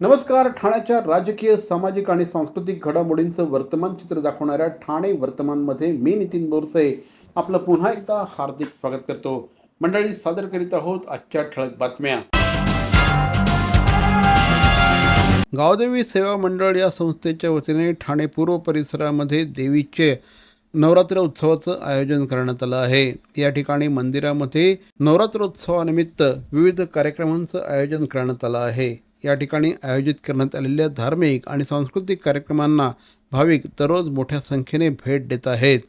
नमस्कार ठाण्याच्या राजकीय सामाजिक आणि सांस्कृतिक घडामोडींचं वर्तमान चित्र दाखवणाऱ्या ठाणे वर्तमानमध्ये मी नितीन बोरसे आपलं पुन्हा एकदा हार्दिक स्वागत करतो. मंडळी सादर करीत आहोत आजच्या ठळक बातम्या. गावदेवी सेवा मंडळ या संस्थेच्या वतीने ठाणे पूर्व परिसरामध्ये देवीचे नवरात्र उत्सवाचं आयोजन करण्यात आलं आहे. या ठिकाणी मंदिरामध्ये नवरात्रोत्सवानिमित्त विविध कार्यक्रमांचं आयोजन करण्यात आलं आहे. या ठिकाणी आयोजित करण्यात आलेल्या धार्मिक आणि सांस्कृतिक कार्यक्रमांना भाविक दररोज मोठ्या संख्येने भेट देत आहेत.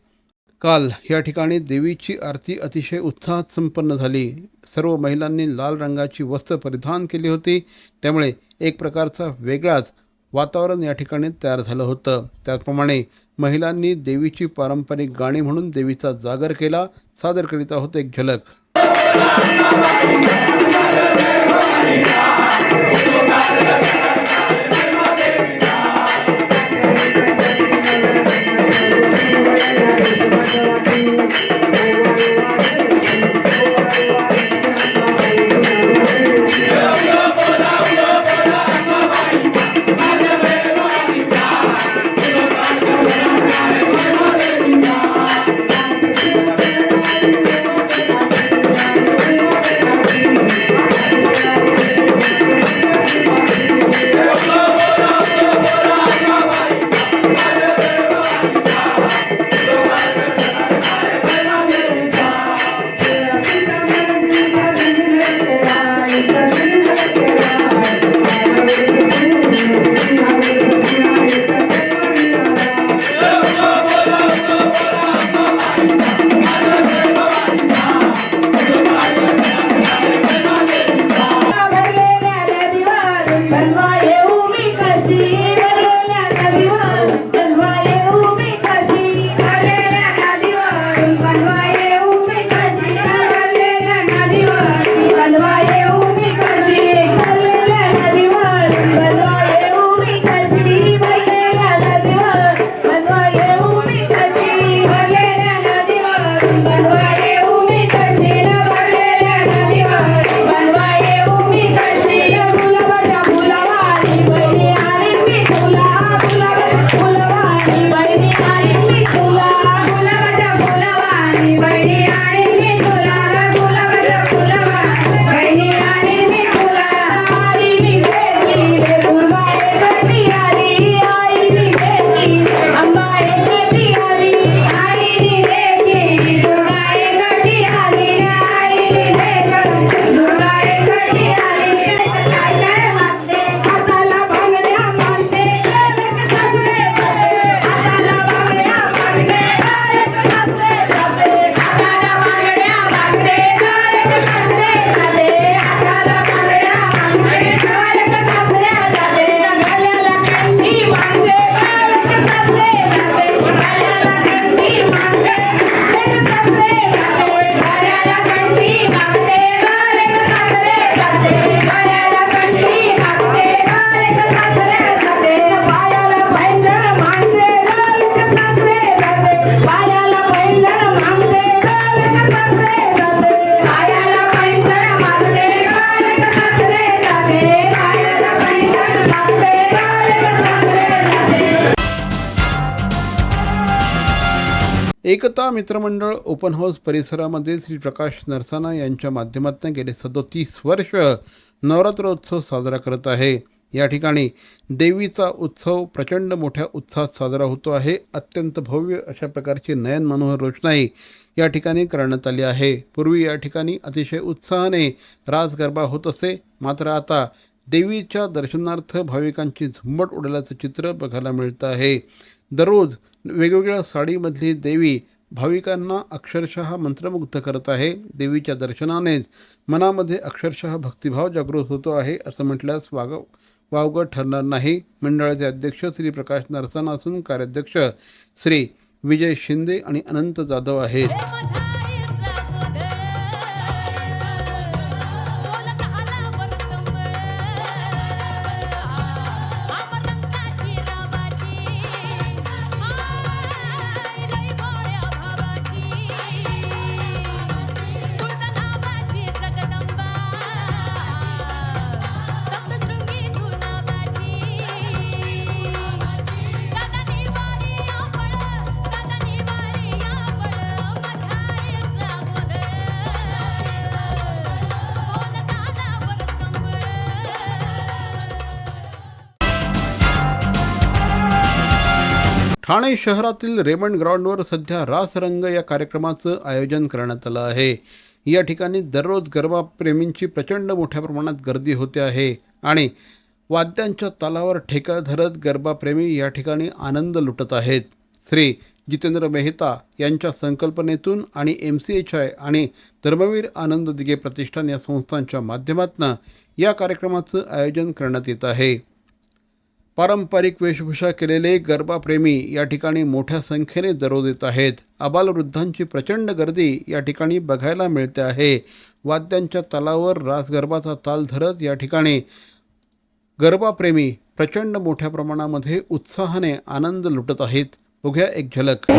काल या ठिकाणी देवीची आरती अतिशय उत्साहात संपन्न झाली. सर्व महिलांनी लाल रंगाची वस्त्र परिधान केली होती. त्यामुळे एक प्रकारचा वेगळाच वातावरण या ठिकाणी तयार झालं होतं. त्याचप्रमाणे महिलांनी देवीची पारंपरिक गाणी म्हणून देवीचा जागर केला. सादर करीत आहोत एक झलक. एकता मित्रमंडळ ओपन हाऊस परिसरामध्ये श्री प्रकाश नरसाना यांच्या माध्यमातून गेले सदोतीस वर्ष नवरात्रोत्सव साजरा करत आहे. या ठिकाणी देवीचा उत्सव प्रचंड मोठ्या उत्साहात साजरा होतो आहे. अत्यंत भव्य अशा प्रकारची नयन मनोहर रोषणाई या ठिकाणी करण्यात आली आहे. पूर्वी या ठिकाणी अतिशय उत्साहाने रास गरबा होत असे. मात्र आता देवीच्या दर्शनार्थ भाविकांची झुंबट उडाल्याचं चित्र बघायला मिळतं आहे. दररोज वेगवेगळ्या साडीमधली देवी भाविकांना अक्षरशः मंत्रमुग्ध करत आहे. देवीच्या दर्शनानेच मनामध्ये अक्षरशः भक्तिभाव जागृत होतो आहे असं म्हटल्यास वाग वावगं ठरणार नाही. मंडळाचे अध्यक्ष श्री प्रकाश नरसाना असून कार्याध्यक्ष श्री विजय शिंदे आणि अनंत जाधव आहेत. ठाणे शहरातील रेमंड ग्राउंडवर सध्या रासरंग या कार्यक्रमाचं आयोजन करण्यात आलं आहे. या ठिकाणी दररोज गरबाप्रेमींची प्रचंड मोठ्या प्रमाणात गर्दी होते आहे आणि वाद्यांच्या तालावर ठेका धरत गरबाप्रेमी या ठिकाणी आनंद लुटत आहेत. श्री जितेंद्र मेहता यांच्या संकल्पनेतून आणि एम सी एच आय आणि धर्मवीर आनंद दिगे प्रतिष्ठान या संस्थांच्या माध्यमातून या कार्यक्रमाचं आयोजन करण्यात येत आहे. पारंपरिक वेशभूषा केलेले गरबाप्रेमी या ठिकाणी मोठ्या संख्येने दररोज येत आहेत. आबालवृद्धांची प्रचंड गर्दी या ठिकाणी बघायला मिळते आहे. वाद्यांच्या तालावर रास गरबाचा ताल धरत या ठिकाणी गरबाप्रेमी प्रचंड मोठ्या प्रमाणामध्ये उत्साहाने आनंद लुटत आहेत. बघूया एक झलक.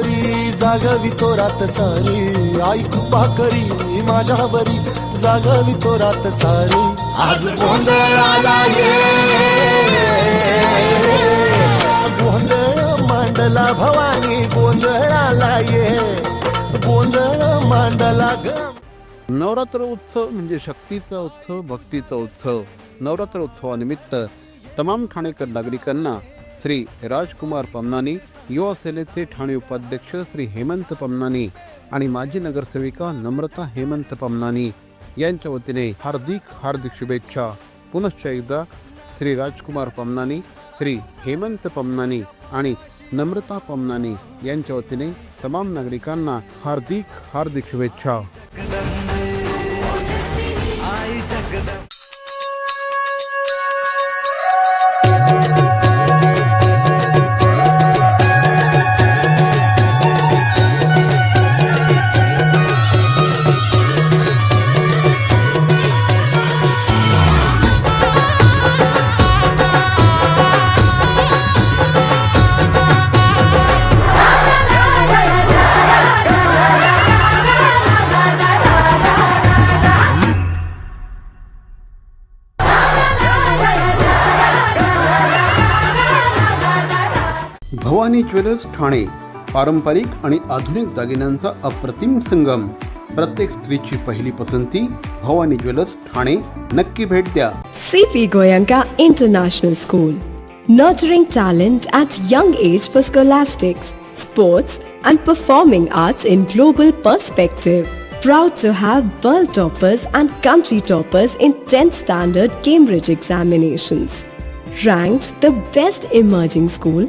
माझ्यावरी जागवी तो रात सारी. आई कृपा करी माझ्या बरी जागवी तो रात सारी. आज गोंधळाला ये. गोंधळ मांडला भवानी गोंधळाला ये. गोंधळ मांडला ग नवरात्र उत्सव म्हणजे शक्तीचा उत्सव भक्तीचा उत्सव. नवरात्र उत्सवानिमित्त तमाम ठाणेकर नागरिकांना श्री राजकुमार पमनानी युवा सेनेचे ठाणे उपाध्यक्ष श्री हेमंत पमनानी आणि माजी नगरसेविका नम्रता हेमंत पमनानी यांच्या वतीने हार्दिक हार्दिक शुभेच्छा. पुनश्च एकदा श्री राजकुमार पमनानी श्री हेमंत पमनानी आणि नम्रता पमनानी यांच्या वतीने तमाम नागरिकांना हार्दिक हार्दिक शुभेच्छा. भवानी ज्वेलर्स ठाणे पारंपरिक आणि आधुनिक दागिन्यांचा अप्रतिम संगम प्रत्येक स्त्रीची पहिली पसंती भवानी ज्वेलर्स ठाणे नक्की भेट द्या CP Goyanka International School. Nurturing talent at young age for scholastics, sports, and performing arts in global perspective. Proud to have world toppers and country toppers in 10th standard Cambridge examinations. Ranked the best emerging school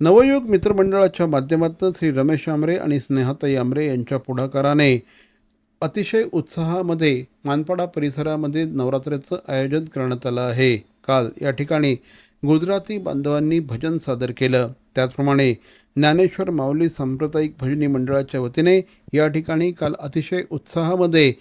Navyug मित्रमंडळाच्या माध्यमातून श्री रमेश आमरे आणि स्नेहाताई आमरे यांच्या पुढाकाराने अतिशय उत्साहामध्ये मानपाडा परिसरामध्ये नवरात्रीचं आयोजन करण्यात आलं आहे. काल या ठिकाणी गुजराती बांधवांनी भजन सादर केलं. त्याचप्रमाणे ज्ञानेश्वर माऊली सांप्रदायिक भजनी मंडळाच्या वतीने या ठिकाणी काल अतिशय उत्साहामध्ये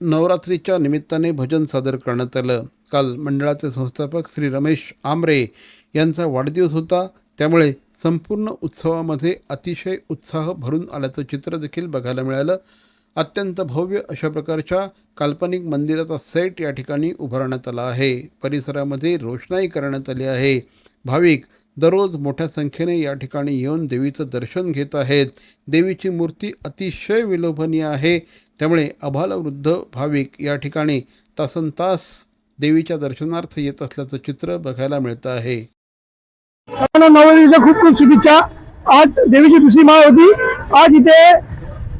नवरात्रीच्या निमित्ताने भजन सादर करण्यात आलं. काल मंडळाचे संस्थापक श्री रमेश आमरे यांचा वाढदिवस होता. त्यामुळे संपूर्ण उत्सवामध्ये अतिशय उत्साह भरून आल्याचं चित्र देखील बघायला मिळालं. अत्यंत भव्य अशा प्रकारच्या काल्पनिक मंदिराचा सेट या ठिकाणी उभारण्यात आला आहे. परिसरामध्ये रोषणाई करण्यात आली आहे. भाविक दररोज मोठ्या संख्येने या ठिकाणी येऊन देवीचं दर्शन घेत आहेत. देवीची मूर्ती अतिशय विलोभनीय आहे. त्यामुळे अभालवृद्ध भाविक या ठिकाणी तासन तास देवीच्या दर्शनार्थ येत असल्याचं चित्र बघायला मिळतं आहे. सर्वांना नवरात्रीच्या खूप खूप शुभेच्छा. आज देवीची दुसरी माळ होती. आज इथे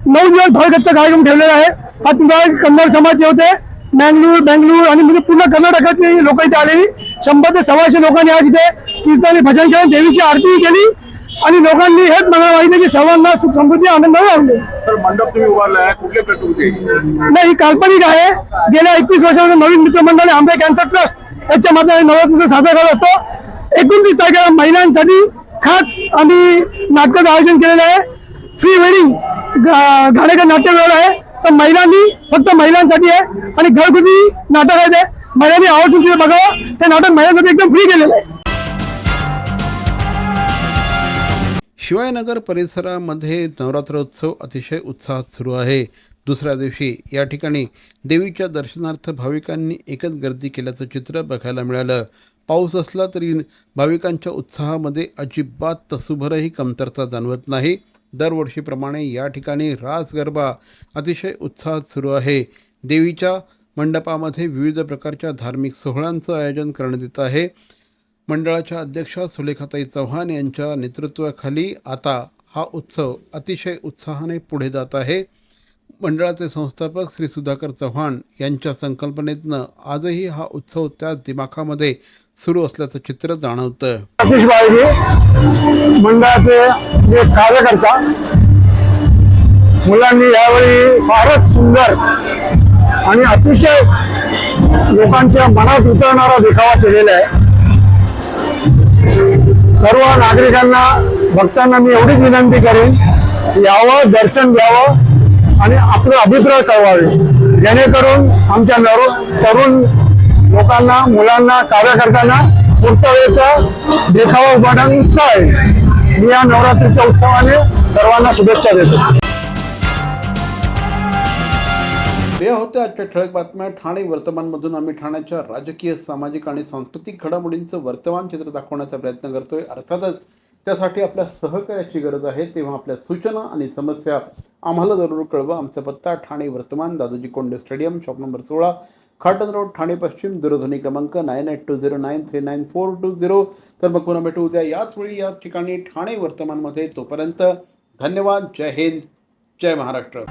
नऊ दिवस भरगतचा कार्यक्रम ठेवलेला आहे. हा तुम्हाला कन्नड समाज जे होते मँगलोर बँगलोर आणि म्हणजे पूर्ण कर्नाटकातली लोक इथे आलेली. शंभर ते सव्वाशे लोकांनी आज इथे कीर्तन भजन केलं देवीची आरती केली. आणि लोकांनी हेच मला माहिती की सर्वांना सुख समृद्धी आनंद लावले तर मंडप तुम्ही कुठल्या प्रकृती नाही ही काल्पनिक आहे. गेल्या एकवीस वर्षामध्ये नवीन मित्रमंडळ आंबे कॅन्सर ट्रस्ट याच्या माध्यमाने नवरात्रीचा साजरा करत असतो. एकोणतीस तारखेला महिलांसाठी खास आम्ही नाटकाचं आयोजन केलेलं आहे. फ्री वेडिंग घाणेकर नाट्यगृह आहे. तर महिलांनी फक्त महिलांसाठी आहे आणि घरगुती नाटक आहे ते महिलांनी आवर्जून तिथे बघावं. ते नाटक महिलांसाठी एकदम फ्री केलेलं आहे. शिवायनगर परिसरामध्ये नवरात्रोत्सव अतिशय उत्साहात सुरू आहे. दुसऱ्या दिवशी या ठिकाणी देवीच्या दर्शनार्थ भाविकांनी एकच गर्दी केल्याचं चित्र बघायला मिळालं. पाऊस असला तरी भाविकांच्या उत्साहामध्ये अजिबात तसुभरही कमतरता जाणवत नाही. दरवर्षीप्रमाणे या ठिकाणी रास गरबा अतिशय उत्साहात सुरू आहे. देवीच्या मंडपामध्ये विविध प्रकारच्या धार्मिक सोहळ्यांचं आयोजन करण्यात येत आहे. मंडळाच्या अध्यक्षा सुलेखाताई चव्हाण यांच्या नेतृत्वाखाली आता हा उत्सव अतिशय उत्साहाने पुढे जात आहे. मंडळाचे संस्थापक श्री सुधाकर चव्हाण यांच्या संकल्पनेतनं आजही हा उत्सव त्याच दिमाखामध्ये सुरू असल्याचं चित्र जाणवतं आशिष बाळगे मंडळाचे जे कार्यकर्ता मुलांनी यावेळी फारच सुंदर आणि अतिशय लोकांच्या मनात उतरणारा देखावा केलेला आहे. सर्व नागरिकांना भक्तांना मी एवढीच विनंती करेन यावं दर्शन घ्यावं आणि आपले अभिप्राय कळवावे. जेणेकरून आमच्या नरू तरुण लोकांना मुलांना कार्यकर्त्यांना पूर्तवेळेचा देखावा उभारण्याचा उत्साह आहे मी या नवरात्रीच्या उत्सवाने सर्वांना शुभेच्छा देतो. या होत्या आजच्या ठळक बातम्या. ठाणे वर्तमानमधून आम्ही ठाण्याच्या राजकीय सामाजिक आणि सांस्कृतिक घडामोडींचं वर्तमान चित्र दाखवण्याचा प्रयत्न करतोय. अर्थातच त्यासाठी आपल्या सहकार्याची गरज आहे. तेव्हा आपल्या सूचना आणि समस्या आम्हाला जरूर कळवा. आमचा पत्ता ठाणे वर्तमान Dadoji Konde stadium shop number सोळा खाटन रोड ठाणे पश्चिम दूरध्वनी क्रमांक nine eight two zero nine three nine four two zero. तर मग पुन्हा भेटू उद्या याच वेळी याच ठिकाणी ठाणे वर्तमानमध्ये. तोपर्यंत धन्यवाद. जय हिंद. जय महाराष्ट्र.